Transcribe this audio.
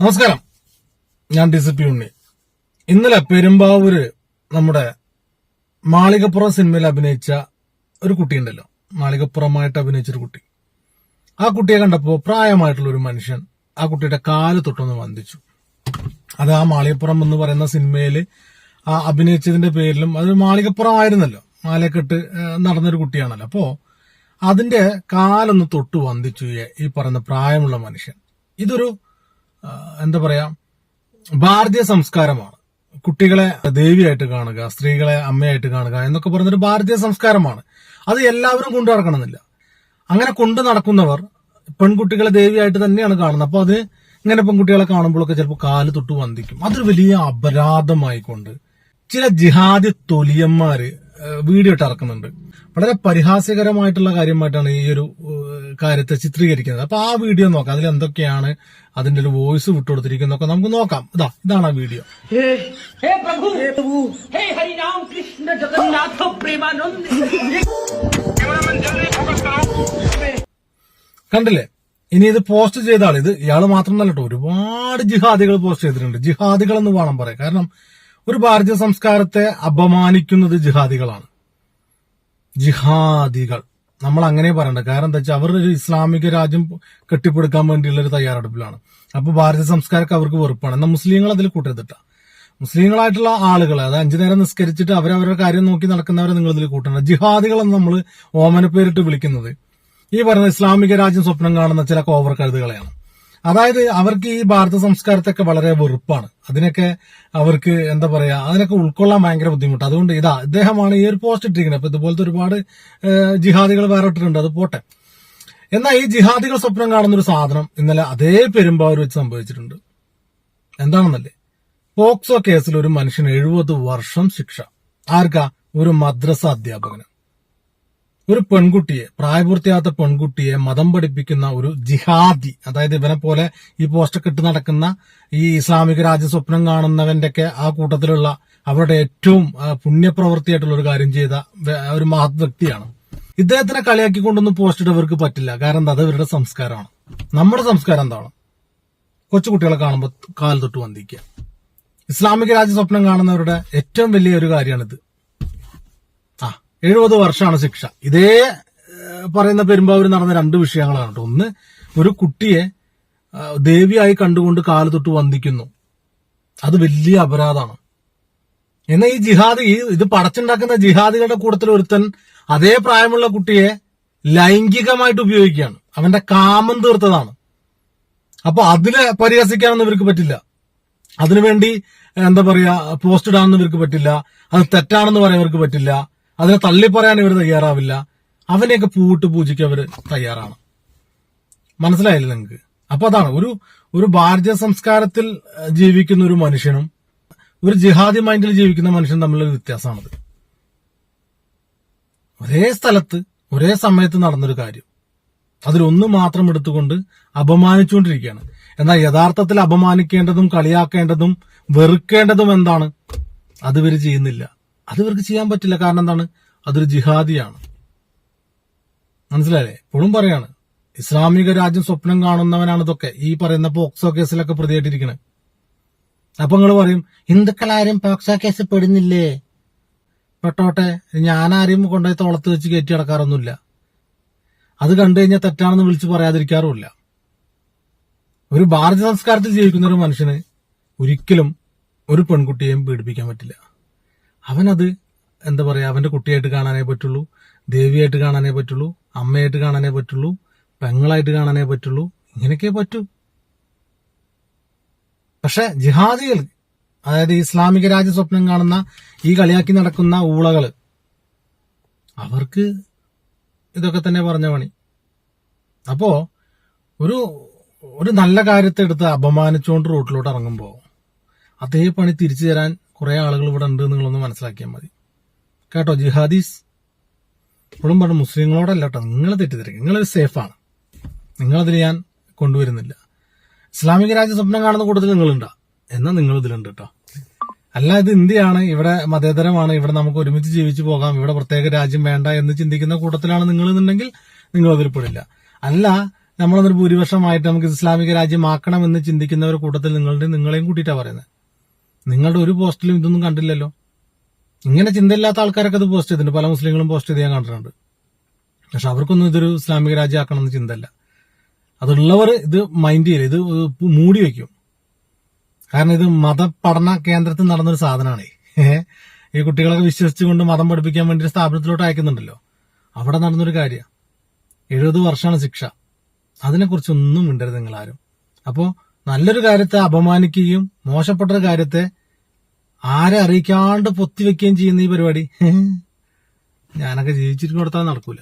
നമസ്കാരം. ഞാൻ D C P ഉണ്ണി. ഇന്നലെ പെരുമ്പാവൂര് നമ്മുടെ മാളികപ്പുറം സിനിമയിൽ അഭിനയിച്ച ഒരു കുട്ടിയുണ്ടല്ലോ. മാളികപ്പുറമായിട്ട് അഭിനയിച്ചൊരു കുട്ടി. ആ കുട്ടിയെ കണ്ടപ്പോൾ പ്രായമായിട്ടുള്ള ഒരു മനുഷ്യൻ ആ കുട്ടിയുടെ കാൽ തൊട്ടൊന്ന് വന്ദിച്ചു. അത് ആ മാളികപ്പുറം എന്ന് പറയുന്ന സിനിമയിൽ ആ അഭിനയിച്ചതിന്റെ പേരിലും അത് മാളികപ്പുറം ആയിരുന്നല്ലോ. മാലക്കെട്ട് നടന്നൊരു കുട്ടിയാണല്ലോ. അപ്പോ അതിന്റെ കാലൊന്ന് തൊട്ട് വന്ദിച്ചു ഈ- പറയുന്ന പ്രായമുള്ള മനുഷ്യൻ. ഇതൊരു എന്താ പറയാ ഭാരതീയ സംസ്കാരമാണ്. കുട്ടികളെ ദേവിയായിട്ട് കാണുക സ്ത്രീകളെ അമ്മയായിട്ട് കാണുക എന്നൊക്കെ പറഞ്ഞൊരു ഭാരതീയ സംസ്കാരമാണ്. അത് എല്ലാവരും കൊണ്ടു നടക്കണമെന്നില്ല. അങ്ങനെ കൊണ്ടു നടക്കുന്നവർ പെൺകുട്ടികളെ ദേവിയായിട്ട് തന്നെയാണ് കാണുന്നത്. അപ്പൊ അത് ഇങ്ങനെ പെൺകുട്ടികളെ കാണുമ്പോഴൊക്കെ ചിലപ്പോൾ കാൽ തൊട്ട് വന്ദിക്കും. അതൊരു വലിയ അപരാധമായിക്കൊണ്ട് ചില ജിഹാദി തൊലിയന്മാര് വീഡിയോ ഇട്ട് ഇറക്കുന്നുണ്ട്. വളരെ പരിഹാസ്യകരമായിട്ടുള്ള കാര്യമായിട്ടാണ് ഈ ഒരു കാര്യത്തെ ചിത്രീകരിക്കുന്നത്. അപ്പൊ ആ വീഡിയോ നോക്കാം. അതിൽ എന്തൊക്കെയാണ് അതിന്റെ ഒരു വോയിസ് വിട്ടുകൊടുത്തിരിക്കുന്ന നമുക്ക് നോക്കാം. ഇതാ ഇതാണ് ആ വീഡിയോ. കണ്ടില്ലേ? ഇനി ഇത് പോസ്റ്റ് ചെയ്ത ആൾ ഇത് ഇയാൾ മാത്രം കേട്ടോ. ഒരുപാട് ജിഹാദികൾ പോസ്റ്റ് ചെയ്തിട്ടുണ്ട്. ജിഹാദികൾ എന്ന് വേണം പറയാം കാരണം ഒരു ഭാരതീയ സംസ്കാരത്തെ അപമാനിക്കുന്നത് ജിഹാദികളാണ്. ജിഹാദികൾ. നമ്മൾ അങ്ങനെ പറയണ്ട. കാരണം എന്താ വെച്ചാൽ അവർ ഒരു ഇസ്ലാമിക രാജ്യം കെട്ടിപ്പടുക്കാൻ വേണ്ടിയുള്ള ഒരു തയ്യാറെടുപ്പിലാണ്. അപ്പൊ ഭാരതീയ സംസ്കാരമൊക്കെ അവർക്ക് വെറുപ്പാണ്. എന്നാൽ മുസ്ലിങ്ങൾ അതിൽ കൂട്ടരുതിട്ട മുസ്ലിങ്ങളായിട്ടുള്ള ആളുകൾ അത് അഞ്ചു നേരം നിസ്കരിച്ചിട്ട് അവരവരുടെ കാര്യം നോക്കി നടക്കുന്നവരെ നിങ്ങൾ ഇതിൽ കൂട്ടണം ജിഹാദികളെന്ന് നമ്മൾ ഓമനപ്പേരിട്ട് വിളിക്കുന്നത്. ഈ പറയുന്ന ഇസ്ലാമിക രാജ്യം സ്വപ്നം കാണുന്ന ചില കോവർ കഴുതുകളെയാണ്. അതായത് അവർക്ക് ഈ ഭാരത സംസ്കാരത്തൊക്കെ വളരെ വെറുപ്പാണ്. അതിനൊക്കെ അവർക്ക് എന്താ പറയാ അതിനൊക്കെ ഉൾക്കൊള്ളാൻ ഭയങ്കര ബുദ്ധിമുട്ട്. അതുകൊണ്ട് ഇതാ ഇദ്ദേഹമാണ് ഈ ഒരു പോസ്റ്റ് ഇട്ടിരിക്കുന്നത്. അപ്പൊ ഇതുപോലത്തെ ഒരുപാട് ജിഹാദികൾ വേറെ ഇട്ടിട്ടുണ്ട്. അത് പോട്ടെ. എന്നാൽ ഈ ജിഹാദികൾ സ്വപ്നം കാണുന്ന ഒരു സാധനം ഇന്നലെ അതേ പെരുമ്പാവൂർ വെച്ച് സംഭവിച്ചിട്ടുണ്ട്. എന്താണെന്നല്ലേ? പോക്സോ കേസിൽ ഒരു മനുഷ്യന് എഴുപത് വർഷം ശിക്ഷ. ആർക്കാ? ഒരു മദ്രസ അധ്യാപകന്. ഒരു പെൺകുട്ടിയെ പ്രായപൂർത്തിയാത്ത പെൺകുട്ടിയെ മതം പഠിപ്പിക്കുന്ന ഒരു ജിഹാദി അതായത് ഇവനെ പോലെ ഈ പോസ്റ്റൊക്കെ ഇട്ട് നടക്കുന്ന ഈ ഇസ്ലാമിക രാജ്യ സ്വപ്നം കാണുന്നവന്റെ ഒക്കെ ആ കൂട്ടത്തിലുള്ള അവരുടെ ഏറ്റവും പുണ്യപ്രവൃത്തിയായിട്ടുള്ള ഒരു കാര്യം ചെയ്ത ഒരു മഹത് വ്യക്തിയാണ്. ഇദ്ദേഹത്തിനെ കളിയാക്കിക്കൊണ്ടൊന്നും പോസ്റ്റ് ഇട്ട് അവർക്ക് പറ്റില്ല. കാരണം എന്താ അത് സംസ്കാരമാണ്. നമ്മുടെ സംസ്കാരം എന്താണ്? കൊച്ചുകുട്ടികളെ കാണുമ്പോൾ കാൽ തൊട്ട് വന്ദിക്കുക. ഇസ്ലാമിക രാജ്യ സ്വപ്നം കാണുന്നവരുടെ ഏറ്റവും വലിയ ഒരു കാര്യമാണിത്. എഴുപത് വർഷമാണ് ശിക്ഷ. ഇതേ പറയുന്ന പെരുമ്പാവൂർ നടന്ന രണ്ട് വിഷയങ്ങളാണ് കേട്ടോ. ഒന്ന് ഒരു കുട്ടിയെ ദേവിയായി കണ്ടുകൊണ്ട് കാൽ തൊട്ട് വന്ദിക്കുന്നു. അത് വലിയ അപരാധമാണ്. എന്നാൽ ഈ ജിഹാദ് ഈ ഇത് പടച്ചുണ്ടാക്കുന്ന ജിഹാദികളുടെ കൂട്ടത്തിൽ ഒരുത്തൻ അതേ പ്രായമുള്ള കുട്ടിയെ ലൈംഗികമായിട്ട് ഉപയോഗിക്കുകയാണ്. അവന്റെ കാമം തീർത്തതാണ്. അപ്പൊ അതിനെ പരിഹസിക്കാനൊന്നും ഇവർക്ക് പറ്റില്ല. അതിനുവേണ്ടി എന്താ പറയാ പോസ്റ്റ് ഇടാനൊന്നും ഇവർക്ക് പറ്റില്ല. അത് തെറ്റാണെന്ന് പറയാൻ ഇവർക്ക് പറ്റില്ല. അതിനെ തള്ളി പറയാൻ ഇവർ തയ്യാറാവില്ല. അവനെയൊക്കെ പൂട്ട് പൂജിക്ക് അവർ തയ്യാറാണ്. മനസ്സിലായില്ലേ നിങ്ങൾക്ക് അപ്പൊ അതാണ് ഒരു ഒരു ഭാരതീയ സംസ്കാരത്തിൽ ജീവിക്കുന്ന ഒരു മനുഷ്യനും ഒരു ജിഹാദി മൈൻഡിൽ ജീവിക്കുന്ന മനുഷ്യനും തമ്മിലൊരു വ്യത്യാസമാണത്. ഒരേ സ്ഥലത്ത് ഒരേ സമയത്ത് നടന്നൊരു കാര്യം. അതിലൊന്ന് മാത്രം എടുത്തുകൊണ്ട് അപമാനിച്ചുകൊണ്ടിരിക്കുകയാണ്. എന്നാൽ യഥാർത്ഥത്തിൽ അപമാനിക്കേണ്ടതും കളിയാക്കേണ്ടതും വെറുക്കേണ്ടതും എന്താണ്? അത് ഇവർ ചെയ്യുന്നില്ല. അത് ഇവർക്ക് ചെയ്യാൻ പറ്റില്ല. കാരണം എന്താണ്? അതൊരു ജിഹാദിയാണ്. മനസ്സിലായില്ലേ? ഇപ്പോഴും പറയാണ് ഇസ്ലാമിക രാജ്യം സ്വപ്നം കാണുന്നവനാണ് ഇതൊക്കെ. ഈ പറയുന്ന പോക്സോ കേസിലൊക്കെ പ്രതിയായിട്ടിരിക്കുന്നത് അപ്പൊ നിങ്ങൾ പറയും ഹിന്ദുക്കളാരും പോക്സോ കേസ് പെടുന്നില്ലേ? പെട്ടോട്ടെ ഞാനാരെയും കൊണ്ടുപോയി തോളത്ത് വെച്ച് കയറ്റി കിടക്കാറൊന്നുമില്ല അത് കണ്ടു കഴിഞ്ഞാൽ തെറ്റാണെന്ന് വിളിച്ച് പറയാതിരിക്കാറുമില്ല. ഒരു ഭാരത സംസ്കാരത്തിൽ ജീവിക്കുന്ന ഒരു മനുഷ്യന് ഒരിക്കലും ഒരു പെൺകുട്ടിയെയും പീഡിപ്പിക്കാൻ പറ്റില്ല. അവനത് എന്താ പറയുക അവന്റെ കുട്ടിയായിട്ട് കാണാനേ പറ്റുള്ളൂ ദേവിയായിട്ട് കാണാനേ പറ്റുള്ളൂ അമ്മയായിട്ട് കാണാനേ പറ്റുള്ളൂ പെങ്ങളായിട്ട് കാണാനേ പറ്റുള്ളൂ ഇങ്ങനെയൊക്കെ പറ്റൂ. പക്ഷെ ജിഹാദികൾ അതായത് ഇസ്ലാമിക രാജ്യ സ്വപ്നം കാണുന്ന ഈ കളിയാക്കി നടക്കുന്ന ഊളകൾ അവർക്ക് ഇതൊക്കെ തന്നെ പറഞ്ഞ പണി. അപ്പോ ഒരു ഒരു നല്ല കാര്യത്തെ എടുത്ത് അപമാനിച്ചുകൊണ്ട് റൂട്ടിലോട്ട് ഇറങ്ങുമ്പോ അതേ പണി തിരിച്ചു തരാൻ കുറെ ആളുകൾ ഇവിടെ ഉണ്ട് നിങ്ങളൊന്ന് മനസ്സിലാക്കിയാൽ മതി. കേട്ടോ ജിഹാദീസ്? ഇപ്പോഴും പറഞ്ഞു മുസ്ലിങ്ങളോടല്ല കേട്ടോ നിങ്ങൾ തെറ്റിദ്ധരിക്കും. നിങ്ങളൊരു സേഫാണ്. നിങ്ങളതിൽ ഞാൻ കൊണ്ടുവരുന്നില്ല. ഇസ്ലാമിക രാജ്യ സ്വപ്നം കാണുന്ന കൂട്ടത്തിൽ നിങ്ങളുണ്ടാ. എന്നാൽ നിങ്ങൾ ഇതിലുണ്ട് കേട്ടോ അല്ല ഇത് ഇന്ത്യയാണ് ഇവിടെ മതേതരമാണ് ഇവിടെ നമുക്ക് ഒരുമിച്ച് ജീവിച്ചു പോകാം ഇവിടെ പ്രത്യേക രാജ്യം വേണ്ട എന്ന് ചിന്തിക്കുന്ന കൂട്ടത്തിലാണ് നിങ്ങൾ എന്നുണ്ടെങ്കിൽ നിങ്ങൾ അതിൽ അല്ല നമ്മളൊന്നൊരു ഭൂരിപക്ഷമായിട്ട് നമുക്ക് ഇസ്ലാമിക രാജ്യമാക്കണം എന്ന് ചിന്തിക്കുന്ന ഒരു കൂട്ടത്തിൽ നിങ്ങളുടെ നിങ്ങളെയും കൂട്ടിയിട്ടാണ് പറയുന്നത്. നിങ്ങളുടെ ഒരു പോസ്റ്റിലും ഇതൊന്നും കണ്ടില്ലല്ലോ. ഇങ്ങനെ ചിന്തയില്ലാത്ത ആൾക്കാരൊക്കെ ഇത് പോസ്റ്റ് ചെയ്തിട്ടുണ്ട്. പല മുസ്ലിങ്ങളും പോസ്റ്റ് ചെയ്ത് ഞാൻ കണ്ടിട്ടുണ്ട്. പക്ഷെ അവർക്കൊന്നും ഇതൊരു ഇസ്ലാമിക രാജ്യമാക്കണം എന്ന് ചിന്തയല്ല. അതുള്ളവർ ഇത് മൈൻഡ് ചെയ്യില്ല ഇത് മൂടി വെക്കും. കാരണം ഇത് മതപഠന കേന്ദ്രത്തിൽ നടന്നൊരു സാധനമാണ് ഈ കുട്ടികളൊക്കെ വിശ്വസിച്ചുകൊണ്ട് മതം പഠിപ്പിക്കാൻ വേണ്ടി ഒരു സ്ഥാപനത്തിലോട്ട് അയക്കുന്നുണ്ടല്ലോ. അവിടെ നടന്നൊരു കാര്യം. എഴുപത് വർഷമാണ് ശിക്ഷ. അതിനെക്കുറിച്ചൊന്നും മിണ്ടരുത് നിങ്ങൾ ആരും അപ്പോൾ നല്ലൊരു കാര്യത്തെ അപമാനിക്കുകയും മോശപ്പെട്ടൊരു കാര്യത്തെ ആരെ അറിയിക്കാണ്ട് പൊത്തിവെക്കുകയും ചെയ്യുന്ന ഈ പരിപാടി? ഞാനൊക്കെ ജീവിച്ചിരിക്കുന്നിടത്താൻ നടക്കൂല.